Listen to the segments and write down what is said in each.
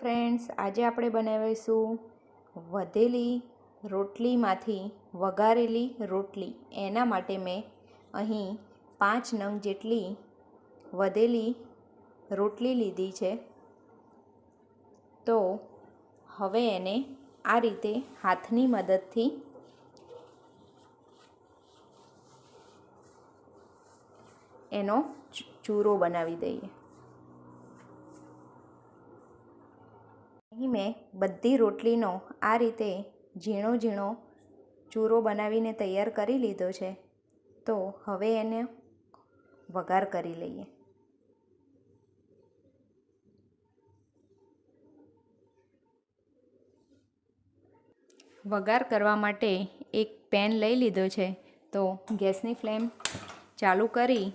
Friends, આજે આપણે બનાવીશું વધેલી રોટલીમાંથી વઘારેલી રોટલી. એના માટે મેં અહીં પાંચ નંગ જેટલી વધેલી રોટલી લીધી છે. તો હવે એને આ રીતે હાથની મદદથી એનો ચૂરો બનાવી દઈએ અહીં મેં બધી રોટલીનો આ રીતે ઝીણો ઝીણો ચૂરો બનાવીને તૈયાર કરી લીધો છે. તો હવે એને વઘાર કરી લઈએ. વઘાર કરવા માટે એક પેન લઈ લીધો છે. તો ગેસની ફ્લેમ ચાલુ કરી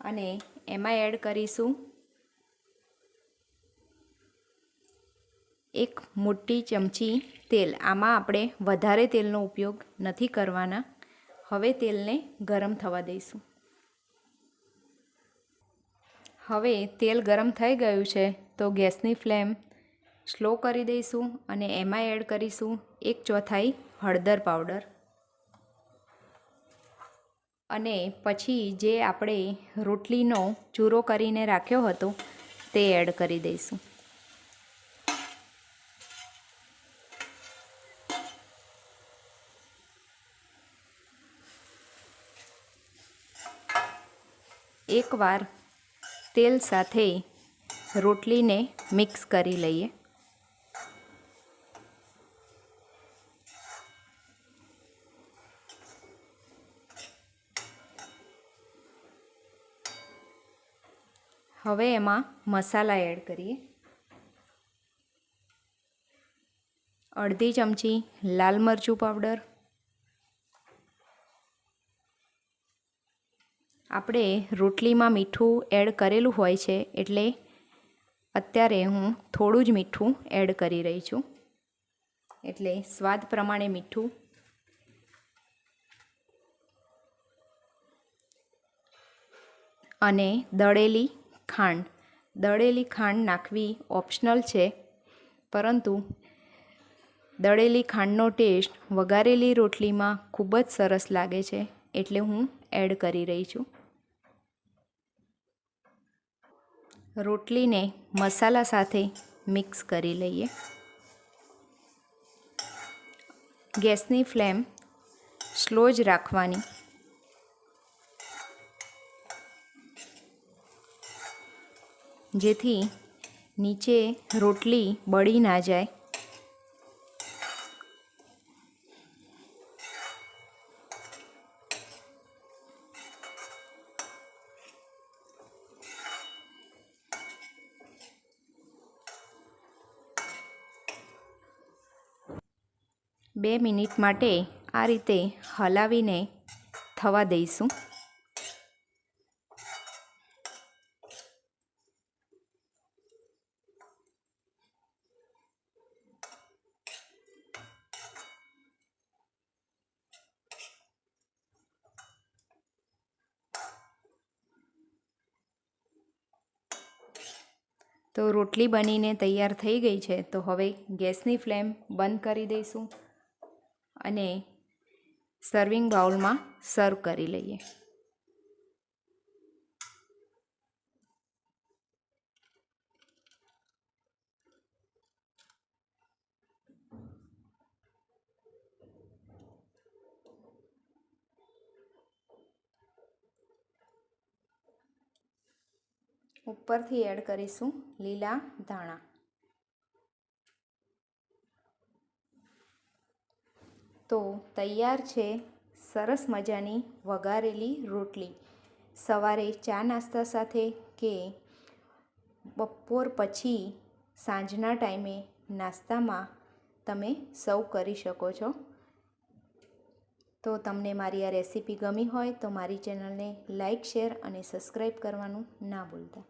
અને એમાં એડ કરીશું એક મોટી ચમચી તેલ. આમાં આપણે વધારે તેલનો ઉપયોગ નથી કરવાના. હવે તેલને ગરમ થવા દઈશું. હવે તેલ ગરમ થઈ ગયું છે તો ગેસની ફ્લેમ સ્લો કરી દઈશું અને એમાં એડ કરીશું એક ચોથાઈ હળદર પાવડર. અને પછી જે આપણે રોટલીનો ચૂરો કરીને રાખ્યો હતો તે એડ કરી દઈશું. એકવાર તેલ સાથે રોટલીને મિક્સ કરી લઈએ. હવે એમાં મસાલા એડ કરીએ. અડધી ચમચી લાલ મરચું પાવડર આપણે રોટલીમાં મીઠું એડ કરેલું હોય છે એટલે અત્યારે હું થોડું જ મીઠું એડ કરી રહી છું. એટલે સ્વાદ પ્રમાણે મીઠું. અને દળેલી ખાંડ. દળેલી ખાંડ નાખવી ઓપ્શનલ છે, પરંતુ દળેલી ખાંડનો ટેસ્ટ વઘારેલી રોટલીમાં ખૂબ જ સરસ લાગે છે, એટલે હું એડ કરી રહી છું. રોટલીને મસાલા સાથે મિક્સ કરી લઈએ. ગેસની ફ્લેમ સ્લો જ રાખવાની. જેથી નીચે રોટલી બળી ના જાય. બે મિનિટ માટે આ રીતે હલાવીને થવા દઈશું. તો રોટલી બનીને તૈયાર થઈ ગઈ છે. તો હવે ગેસની ફ્લેમ બંધ કરી દઈશું. અને સર્વિંગ બાઉલમાં સર્વ કરી લઈએ. ઉપરથી એડ કરીશું લીલા ધાણા. તો તૈયાર છે સરસ મજાની વઘારેલી રોટલી. સવારે ચા નાસ્તા સાથે કે બપોર પછી સાંજના ટાઈમે નાસ્તામાં તમે સર્વ કરી શકો છો. તો તમને મારી આ રેસીપી ગમી હોય તો મારી ચેનલને લાઇક શેર અને સબસ્ક્રાઈબ કરવાનું ના ભૂલતા.